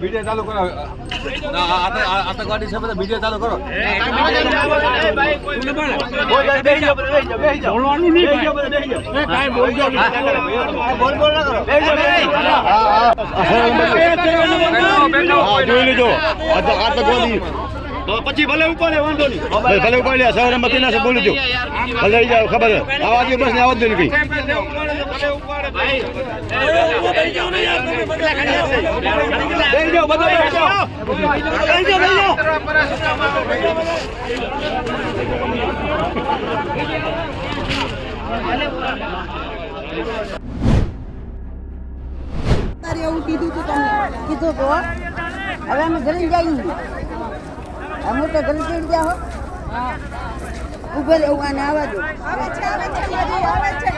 Video ચાલુ કરો આતંકવાદી છે બધા વીડિયો ચાલુ કરો જોઈ લીધો. આતંકવાદી તો પછી ભલે ઉપાડે વાંધો નહીં. ભલે ઉપાડે સવારે મતી ના બોલી દો. ભલે જાવ ખબર. આવા જે બસ ને આવા દે કઈ એવું કીધું તું તમને. કીધું તો. હવે અમે ઘરે જઈએ. અમે તો ઘરે જઈ ગયા હો. ઉભે રહેવું આને આવવા દો. આવે છે આવે છે આવે છે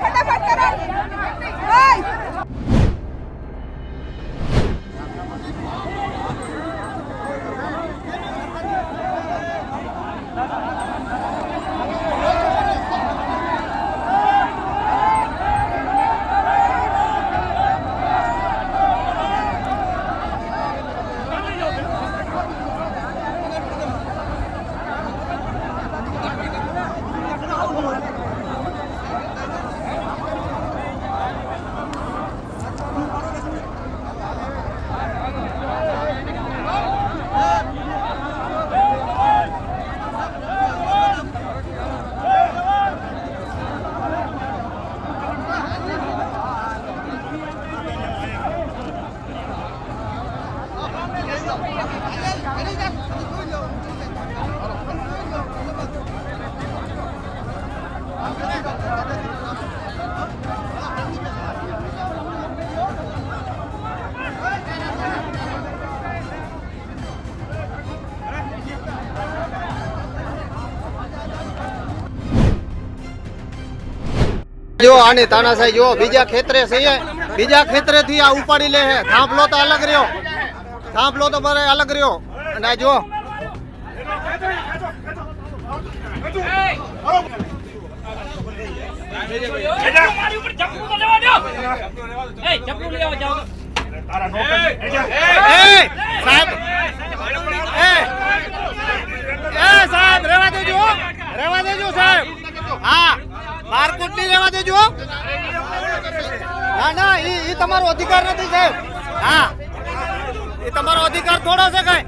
ફટાફટ કરો. જો આની તાનાશાહી, જો બીજા ખેતરે છે બીજા ખેતરે થી આ ઉપાડી લે છે. થાંભલો તો અલગ રહ્યો. થાંભલો તો બરે અલગ રહ્યો. અને આ જો સાહેબ. એ એ સાહેબ રેવા દેજો. રેવા દેજો સાહેબ. હા બારકોટની રેવા દેજો. ના ના એ તમારો અધિકાર નથી સાહેબ. તોડો છે કઈ?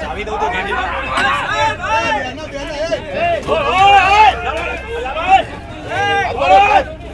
ચાવી દઉં તો ગાડી.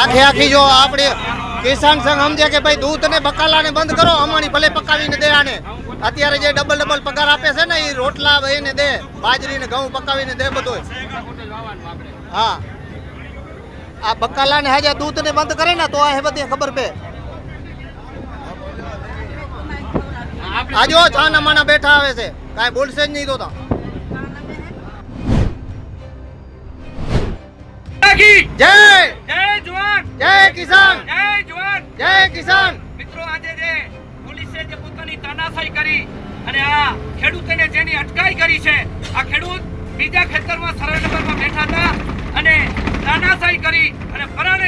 આખે આખી જો આપણે કિસાન સંઘ સમજે કે ભાઈ દૂધ ને બકાલાને બંધ કરો, અમારી ભલે પકાવીને દે આને. અત્યારે જે ડબલ ડબલ પગાર આપે છે ને એ રોટલા એને દે બાજરી ને ઘઉં પકાવીને દે બધું હા. આ બકાલાને હાજે દૂધ ને બંધ કરે ને, તો આ બધી ખબર પે. આજો છાના માના બેઠા આવે છે. કાંઈ બોલશે જ નહીં તો. જય! જય જુવાન! જય કિસાન! જય જુવાન! જય કિસાન! મિત્રો આજે જે પોલીસે જે પોતાની તાનાશાહી કરી અને આ ખેડૂતોને જેની અટકાઈ કરી છે આ ખેડૂત બીજા ખેતરમાં સરળ નગરમાં બેઠા હતા અને તાનાશાહી કરી અને ફરાર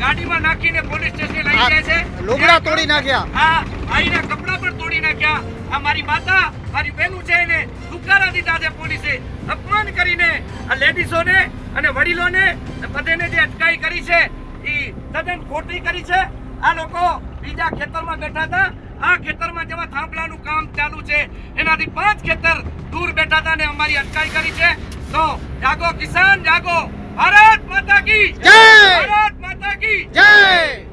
ગાડીમાં નાખીને પોલીસ સ્ટેશને લઈ જાય છે. લુગડા તોડી નાખ્યા. આ આઈના કપડા પણ તોડી નાખ્યા. આ મારી માતા મારી બહેનું છે એને દુકારા દીધા છે પોલીસે. અપમાન કરીને આ લેડીઝોને અને વડીલોને બધેને જે અટકાઈ કરી છે એ તદ્દન ખોટી કરી છે. આ લોકો બીજા ખેતરમાં બેઠા હતા. આ ખેતરમાં જેવા થાંભલાનું કામ ચાલુ છે. એનાથી પાંચ ખેતર દૂર બેઠા હતા ને અમારી અટકાઈ કરી છે. તો જાગો કિસાન જાગો. ભારત માતા કી જય! ભારત माता की जय